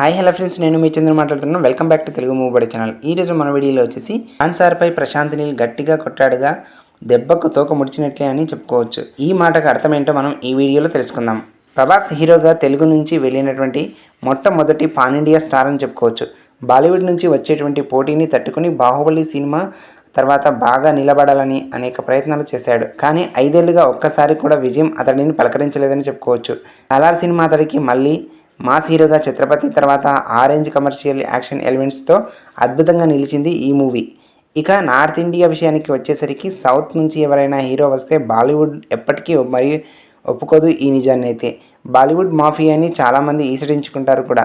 Hi hello friends నేను మీ చంద్ర మాట్లాడుతున్నాను. Welcome back to Telugu movie channel ఈ రోజు మన వీడియోలో వచ్చేసి ఆన్సార్పై ప్రశాంత్ నీల్ గట్టిగా కొట్టాడుగా దెబ్బకు తోక ముడిచినట్లే అని చెప్పుకోవచ్చు. ఈ మాటకు అర్థమేంటో మనం ఈ వీడియోలో తెలుసుకుందాం. ప్రభాస్ హీరోగా తెలుగు నుంచి వెళ్ళినటువంటి మొట్టమొదటి పాన్ ఇండియా స్టార్ అని చెప్పుకోవచ్చు. బాలీవుడ్ నుంచి వచ్చేటువంటి పోటీని తట్టుకుని బాహుబలి సినిమా తర్వాత బాగా నిలబడాలని అనేక ప్రయత్నాలు చేశాడు. కానీ ఐదేళ్ళుగా ఒక్కసారి కూడా విజయం అతడిని పలకరించలేదని చెప్పుకోవచ్చు. అలార్ సినిమా అతడికి మళ్ళీ మాస్ హీరోగా ఛత్రపతి తర్వాత ఆరెంజ్ కమర్షియల్ యాక్షన్ ఎలిమెంట్స్తో అద్భుతంగా నిలిచింది ఈ మూవీ. ఇక నార్త్ ఇండియా విషయానికి వచ్చేసరికి సౌత్ నుంచి ఎవరైనా హీరో వస్తే బాలీవుడ్ ఎప్పటికీ మరి ఒప్పుకోదు ఈ నిజాన్ని అయితే బాలీవుడ్ మాఫియాని చాలామంది ఈసడించుకుంటారు కూడా.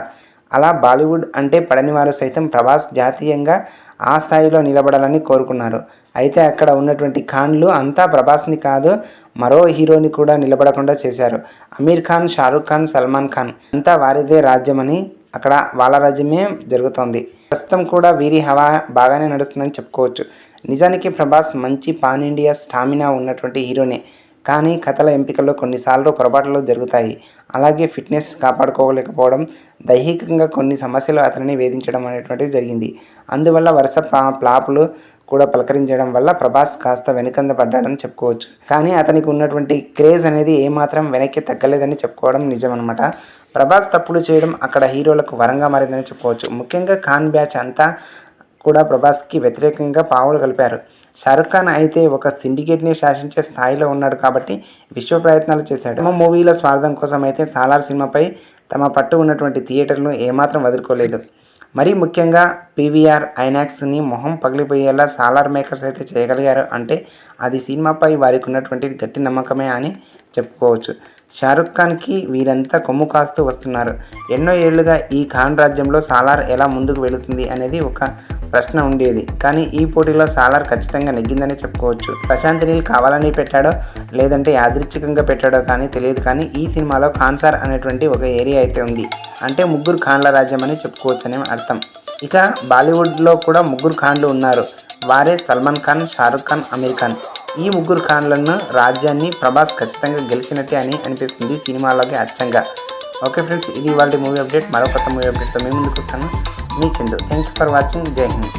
అలా బాలీవుడ్ అంటే పడని వారు సైతం ప్రభాస్ జాతీయంగా ఆ స్థాయిలో నిలబడాలని కోరుకున్నారు. అయితే అక్కడ ఉన్నటువంటి ఖాన్లు అంతా ప్రభాస్ని కాదు మరో హీరోని కూడా నిలబడకుండా చేశారు. అమీర్ ఖాన్ షారుఖ్ ఖాన్ సల్మాన్ ఖాన్ అంతా వారిదే రాజ్యమని అక్కడ వాళ్ళ రాజ్యమే జరుగుతోంది. ప్రస్తుతం కూడా వీరి హవా బాగానే నడుస్తుందని చెప్పుకోవచ్చు. నిజానికి ప్రభాస్ మంచి పాన్ ఇండియా స్టామినా ఉన్నటువంటి హీరోనే. కానీ కథల ఎంపికలో కొన్నిసార్లు పొరపాట్లు జరుగుతాయి. అలాగే ఫిట్నెస్ కాపాడుకోలేకపోవడం దైహికంగా కొన్ని సమస్యలు అతనిని వేధించడం అనేటువంటిది జరిగింది. అందువల్ల వరుస ప్లా ప్లాపులు కూడా పలకరించడం వల్ల ప్రభాస్ కాస్త వెనుకంద పడ్డాడని చెప్పుకోవచ్చు. కానీ అతనికి ఉన్నటువంటి క్రేజ్ అనేది ఏమాత్రం వెనక్కి తగ్గలేదని చెప్పుకోవడం నిజమన్నమాట. ప్రభాస్ తప్పులు చేయడం అక్కడ హీరోలకు వరంగా మారిందని చెప్పుకోవచ్చు. ముఖ్యంగా ఖాన్ బ్యాచ్ అంతా కూడా ప్రభాస్కి వ్యతిరేకంగా పావులు కలిపారు. షారుఖ్ ఖాన్ అయితే ఒక సిండికేట్ని శాసించే స్థాయిలో ఉన్నాడు కాబట్టి విశ్వ ప్రయత్నాలు చేశాడు. తమ మూవీల స్వార్థం కోసం అయితే సాలార్ సినిమాపై తమ పట్టు ఉన్నటువంటి థియేటర్లు ఏమాత్రం వదులుకోలేదు. మరీ ముఖ్యంగా పీవీఆర్ ఐనాక్స్ని మొహం పగిలిపోయేలా సాలార్ మేకర్స్ అయితే చేయగలిగారు అంటే అది సినిమాపై వారికి ఉన్నటువంటి గట్టి నమ్మకమే అని చెప్పుకోవచ్చు. షారుఖ్ ఖాన్కి వీరంతా కొమ్ము కాస్తూ వస్తున్నారు. ఎన్నో ఏళ్ళుగా ఈ ఖాన్ రాజ్యంలో సాలార్ ఎలా ముందుకు వెళుతుంది అనేది ఒక ప్రశ్న ఉండేది. కానీ ఈ పోటీలో సాలార్ ఖచ్చితంగా నెగ్గిందని చెప్పుకోవచ్చు. ప్రశాంత్ నీల్ కావాలని పెట్టాడో లేదంటే యాదృచ్ఛికంగా పెట్టాడో కానీ తెలియదు. కానీ ఈ సినిమాలో ఖాన్సార్ అనేటువంటి ఒక ఏరియా అయితే ఉంది. అంటే ముగ్గురు ఖాన్ల రాజ్యం అని చెప్పుకోవచ్చు అనే అర్థం. ఇక బాలీవుడ్లో కూడా ముగ్గురు ఖాన్లు ఉన్నారు. వారే సల్మాన్ ఖాన్ షారుఖ్ ఖాన్ అమీర్ ఖాన్. ఈ ముగ్గురు ఖాన్లను రాజ్యాన్ని ప్రభాస్ ఖచ్చితంగా గెలిచినట్టే అని అనిపిస్తుంది సినిమాలోకి అచ్చంగా. ఓకే ఫ్రెండ్స్ ఇది వాళ్ళ మూవీ అప్డేట్. మరో కొత్త మూవీ అప్డేట్తో మేము ముందుకు వస్తాను. మీ Chandu thank you for watching Jai Hind